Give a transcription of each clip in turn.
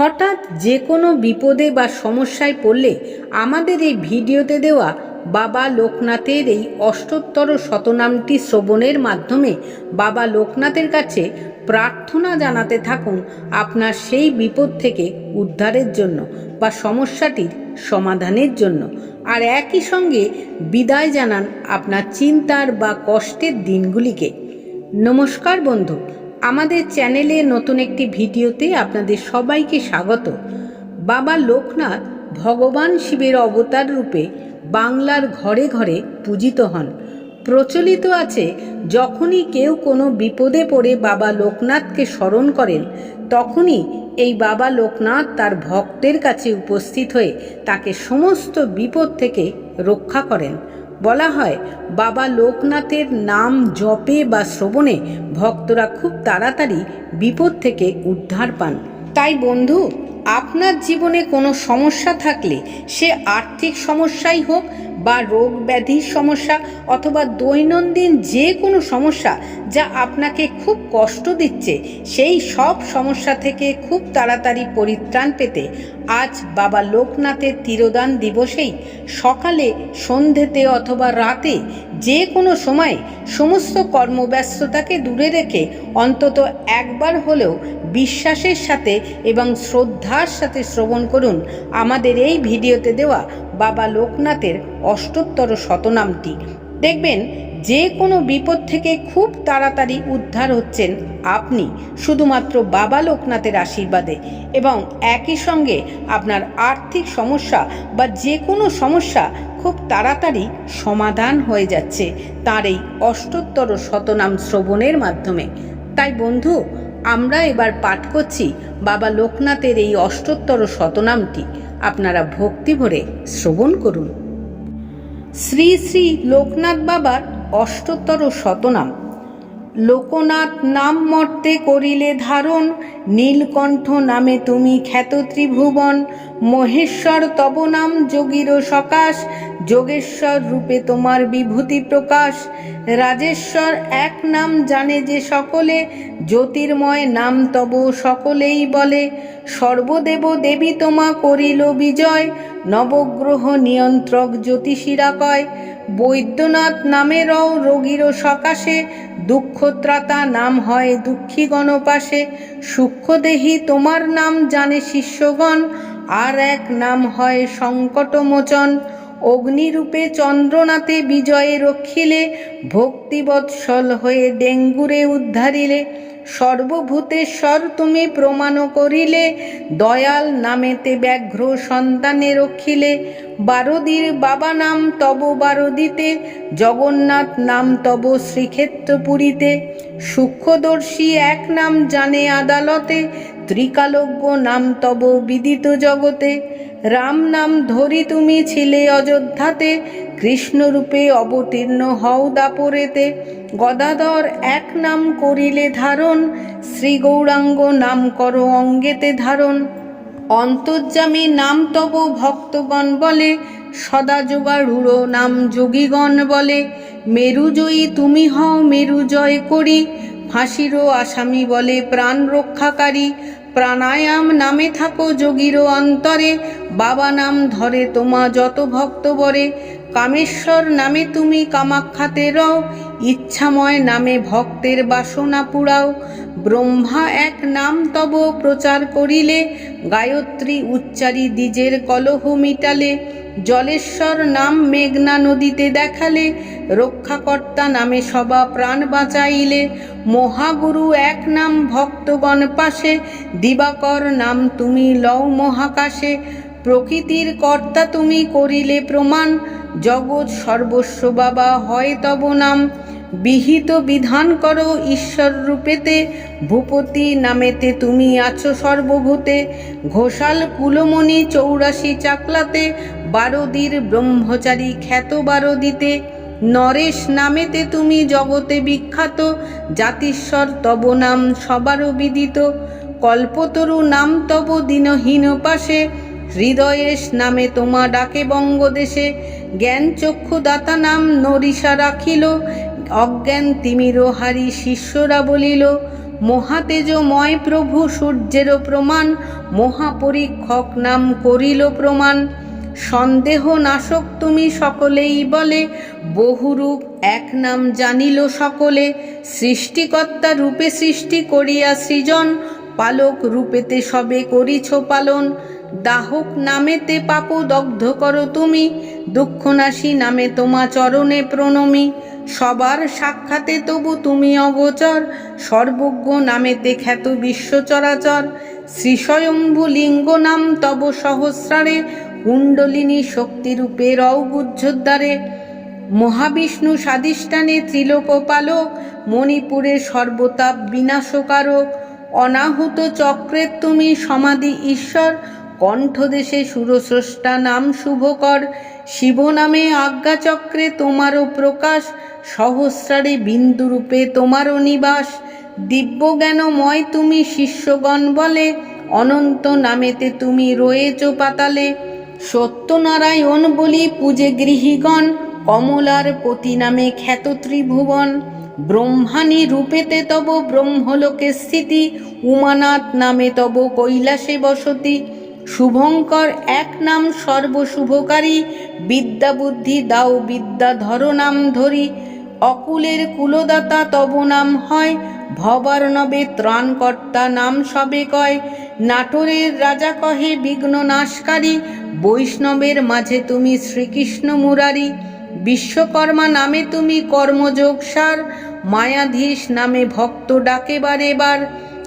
হঠাৎ যে কোনো বিপদে বা সমস্যায় পড়লে আমাদের এই ভিডিওতে দেওয়া বাবা লোকনাথের এই অষ্টোত্তর শতনামটি শ্রবণের মাধ্যমে বাবা লোকনাথের কাছে প্রার্থনা জানাতে থাকুন আপনার সেই বিপদ থেকে উদ্ধারের জন্য বা সমস্যাটির সমাধানের জন্য। আর একই সঙ্গে বিদায় জানান আপনার চিন্তার বা কষ্টের দিনগুলিকে। নমস্কার বন্ধু। আমাদের চ্যানেলে নতুন একটি ভিডিওতে আপনাদের সবাইকে স্বাগত। বাবা লোকনাথ ভগবান শিবের অবতার রূপে বাংলার ঘরে ঘরে পূজিত হন। প্রচলিত আছে, যখনই কেউ কোনো বিপদে পড়ে বাবা লোকনাথকে স্মরণ করেন, তখনই এই বাবা লোকনাথ তার ভক্তের কাছে উপস্থিত হয়ে তাকে সমস্ত বিপদ থেকে রক্ষা করেন। বলা হয়, বাবা লোকনাথের নাম জপে বা শ্রবণে ভক্তরা খুব তাড়াতাড়ি বিপদ থেকে উদ্ধার পান। তাই বন্ধু, আপনার জীবনে কোনো সমস্যা থাকলে সে আর্থিক সমস্যাই হোক বা রোগ ব্যাধির সমস্যা অথবা দৈনন্দিন যে কোনো সমস্যা যা আপনাকে খুব কষ্ট দিচ্ছে, সেই সব সমস্যা থেকে খুব তাড়াতাড়ি পরিত্রাণ পেতে আজ বাবা লোকনাথের তিরোদান দিবসেই সকালে, সন্ধেতে অথবা রাতে যে কোনো সময় সমস্ত কর্মব্যস্ততাকে দূরে রেখে অন্তত একবার হলেও বিশ্বাসের সাথে এবং শ্রদ্ধার সাথে শ্রবণ করুন। আমাদের এই ভিডিওতে দেওয়া বাবা লোকনাথের অষ্টোত্তর শতনামটি। দেখবেন যে কোনো বিপদ থেকে খুব তাড়াতাড়ি উদ্ধার হচ্ছেন আপনি, শুধুমাত্র বাবা লোকনাথের আশীর্বাদে। এবং একই সঙ্গে আপনার আর্থিক সমস্যা বা যে কোনো সমস্যা খুব তাড়াতাড়ি সমাধান হয়ে যাচ্ছে তার এই অষ্টোত্তর শতনাম শ্রবণের মাধ্যমে। তাই বন্ধু, আমরা এবার পাঠ করছি বাবা লোকনাথের এই অষ্টোত্তর শতনামটি। আপনারা ভক্তি ভরে শ্রবণ করুন। শ্রী শ্রী লোকনাথ বাবার অষ্টোত্তর শতনাম। লোকনাথ নাম মর্তে করিলে ধারণ, নীলকণ্ঠ নামে তুমি খ্যাত ত্রিভুবন। মহেশ্বর তব নাম যোগীর সকাশ, যোগেশ্বর রূপে তোমার বিভূতি প্রকাশ। রাজেশ্বর এক নাম জানে যে সকলে জ্যোতির্ময় নাম তব সকলেই বলে, সর্বদেব দেবী তোমা করিল বিজয়। নবগ্রহ নিয়ন্ত্রক জ্যোতিষীরা কয়, বৈদ্যনাথ নামেরও রোগীর সকাশে, দুঃখত্রাতা নাম হয় দুঃখী গণপাশে। সূক্ষ্মদেহী তোমার নাম জানে শিষ্যগণ, আর এক নাম হয় সংকটমোচন। অগ্নিরূপে চন্দ্রনাথে বিজয়ে রক্ষিলে, ভক্তিবৎসল হয়ে ডেঙ্গুরে উদ্ধারিলে। সর্বভূতেশ্বর, তুমি প্রমাণ করিলে। দয়াল নামেতে ব্যাঘ্র সন্তানে রক্ষিলে। বারদির বাবা নাম তব বারদিতে, জগন্নাথ নাম তব শ্রীক্ষেত্রপুরীতে। সূক্ষ্মদর্শী এক নাম জানে আদালতে, ত্রিকালজ্ঞ নাম তব বিদিত জগতে। রাম নাম ধরি তুমি ছিলে অযোধ্যাতে, কৃষ্ণরূপে অবতীর্ণ হও দাপরেতে। গদাধর এক নাম করিলে ধারণ, শ্রী গৌরাঙ্গ নাম করো অঙ্গেতে ধারণ। অন্তর্যামী নাম তব ভক্তগণ বলে, সদা যোগারূঢ় নাম যোগীগণ বলে। মেরুজয়ী তুমি হও, মেরু জয় করি। ফাঁসিরও আসামি বলে প্রাণ রক্ষাকারী। প্রাণায়াম নামে থাকো যোগীর অন্তরে। বাবা নাম ধরে তোমা যত ভক্ত বরে। কামেশ্বর নামে তুমি কামাখ্যাতে রও। ইচ্ছাময় নামে ভক্তের বাসনা পুরাও। ব্রহ্মা এক নাম তব প্রচার করিলে। গায়ত্রী উচ্চারি দ্বিজের কলহ মিটালে। জলেশ্বর নাম মেঘনা নদীতে দেখালে। রক্ষাকর্তা নামে সবা প্রাণ বাঁচাইলে। মহাগুরু এক নাম ভক্তগণ পাশে। দিবাকর নাম তুমি লও মহাকাশে। প্রকৃতির কর্তা তুমি করিলে প্রমাণ। জগৎ সর্বস্ব বাবা, হয় তব নাম। বিহিত বিধান করো ঈশ্বর রূপেতে। ভূপতি নামেতে তুমি আছো সর্বভূতে। ঘোষাল কুলমণি চৌরাশি চাকলাতে। বারদির ব্রহ্মচারী খ্যাত বারদিতে। নরেশ নামেতে তুমি জগতে বিখ্যাত। জাতিস্বর তব নাম সবারও বিদিত কল্পতরু নাম তব দিনহীন পাশে। হৃদয়েশ নামে তোমা ডাকে বঙ্গদেশে। জ্ঞান চক্ষু দাতা নাম নরিষা রাখিল। অজ্ঞান তিমির হারি শিষ্যরা বলিল, মহাতেজময় প্রভু সূর্যেরও প্রমাণ, মহাপরীক্ষক নাম করিল প্রমাণ। সন্দেহ নাশক তুমি সকলেই বলে, বহুরূপ এক নাম জানিল সকলে। সৃষ্টিকর্তা রূপে সৃষ্টি করিয়া সৃজন, পালক রূপেতে সবে করিছ পালন। দাহক নামেতে পাপ দগ্ধ করো তুমি, দুঃখনাশী নামে তোমা চরণে প্রণমী। সবার সাক্ষাতে তবু তুমি অগোচর, সর্বজ্ঞ নামেতে খ্যাত বিশ্ব চরাচর শ্রীস্বয়ম্ভু লিঙ্গ নাম তব সহস্রারে, কুণ্ডলিনী শক্তিরূপে রৌগুজ্জোদ্দারে মহাবিষ্ণু স্বাদিষ্ঠানে ত্রিলোকপালক, মণিপুরে সর্বতাপ বিনাশকারক। অনাহুত চক্রের তুমি সমাধি ঈশ্বর কণ্ঠদেশে সুরস্রষ্টা নাম শুভকর, শিব নামে আজ্ঞাচক্রে তোমারও প্রকাশ, সহস্রারে বিন্দুরূপে তোমারও নিবাস। দিব্য জ্ঞানময় তুমি শিষ্যগণ বলে, অনন্ত নামেতে তুমি রয়েছ পাতালে। সত্যনারায়ণ বলি পূজে গৃহীগণ, কমলার পতি নামে খ্যাত ত্রিভুবন। ব্রহ্মাণী রূপেতে তব ব্রহ্মলোকে স্থিতি, উমানাথ নামে তব কৈলাসে বসতি। শুভঙ্কর এক নাম সর্বশুভকারী বিদ্যা বুদ্ধি দাও বিদ্যা ধর। নাম ধরি অকুলের কুলদাতা তব নাম হয় ভবার নবে ত্রাণকর্তা নাম সবে কয়। নাটোরের রাজা কহে, বিঘ্ন নাশকারী, বৈষ্ণবের মাঝে তুমি শ্রীকৃষ্ণ মুরারি। বিশ্বকর্মা নামে তুমি কর্মযোগ সার, মায়াধীশ নামে ভক্ত ডাকে বারে বার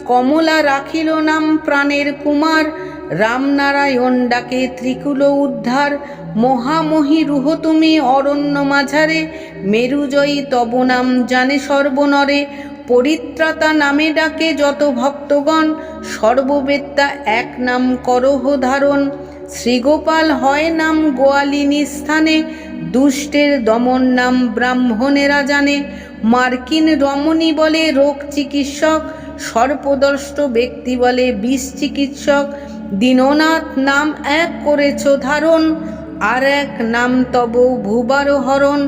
কমলা রাখিল নাম প্রাণের কুমার রামনারায়ণ ডাকে ত্রিকুল উদ্ধার, মহামহি রুহ তুমি অরণ্য মাঝারে, মেরুজয়ী তব নাম জানে সর্বনরে, পরিত্রাতা নামে ডাকে যত ভক্তগণ, সর্ববেত্তা এক নাম করহ ধারণ। শ্রীগোপাল হয় নাম গোয়ালিনী স্থানে, দুষ্টের দমন নাম ব্রাহ্মণেরা জানে। মার্কিন রমণী বলে রোগ চিকিৎসক, সর্পদষ্ট ব্যক্তি বলে বিষ চিকিৎসক দীননাথ নাম এক করেছ ধারণ, আর এক নাম তব ভুবার হরণ।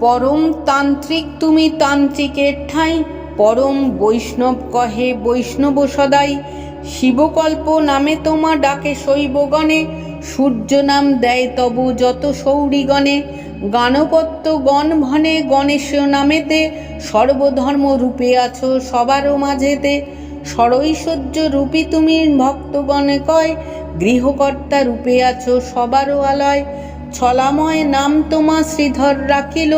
পরম তান্ত্রিক তুমি তান্ত্রিকের ঠাঁই, পরম বৈষ্ণব কহে বৈষ্ণব সদাই। শিবকল্প নামে তোমা ডাকে শৈবগণে, সূর্য নাম দেয় তবু যত সৌরিগণে। গানপত্য গণ ভনে গণেশ নামেতে সর্বধর্ম রূপে আছো সবারও মাঝেতে। সরৈশ্বর্য রূপী তুমি ভক্তগণে কয়, গৃহকর্তা রূপে আছো সবারও আলয়। ছলাময় নাম তোমা শ্রীধর রাখিল,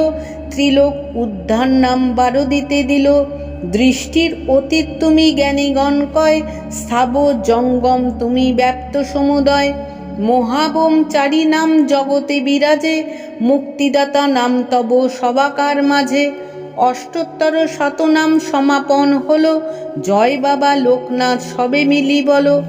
ত্রিলোক উদ্ধার নাম বারো দিতে দিল। দৃষ্টির অতীত তুমি জ্ঞানীগণ কয়, স্থাব জঙ্গম তুমি ব্যাপ্ত সমুদয়। মহাবোম চারি নাম জগতে বিরাজে, মুক্তিদাতা নাম তব সবাকার মাঝে। অষ্টোত্তর শতনাম সমাপন হল। জয় বাবা লোকনাথ, সবে মিলি বলো।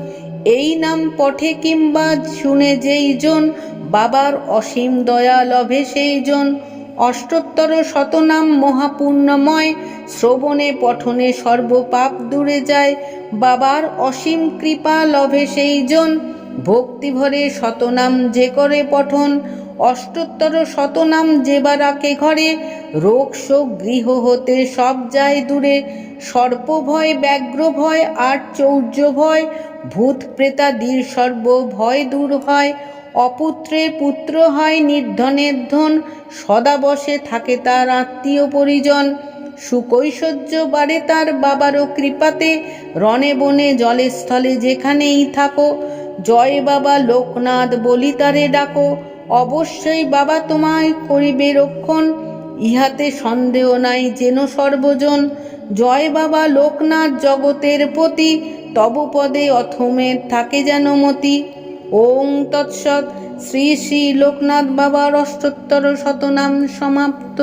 এই নাম পঠে কিংবা শুনে যেই জন, বাবার অসীম দয়া লভে সেই জন। অষ্টোত্তর শতনাম মহাপূর্ণময়, শ্রবণে পঠনে সর্বপাপ দূরে যায়। বাবার অসীম কৃপা লভে সেই জন, ভক্তিভরে শতনাম যে করে পঠন। অষ্টোত্তর শতনাম যে বা রাখে ঘরে, রোগ শোক গৃহ হতে সব যায় দূরে। সর্প ভয় ব্যাঘ্র ভয় আর চৌর্য ভয় ভূত প্রেতাদির সর্ব ভয় দূর হয়। অপুত্রে পুত্র হয় নির্ধনের ধন, সদা বসে থাকে তার আত্মীয় পরিজন। সুকৈশর্য বাড়ে তার বাবারও কৃপাতে, রণে বনে জলে স্থলে যেখানেই থাকো। জয় বাবা লোকনাথ বলি তারে ডাকো। অবশ্যই বাবা তোমায় করিবে রক্ষণ। ইহাতে সন্দেহ নাই যেন সর্বজন। জয় বাবা লোকনাথ জগতের প্রতি তব পদে অথমের থাকে যেন মতি। ওং তৎসৎ, শ্রী শ্রী লোকনাথ বাবার অষ্টোত্তর শতনাম সমাপ্ত।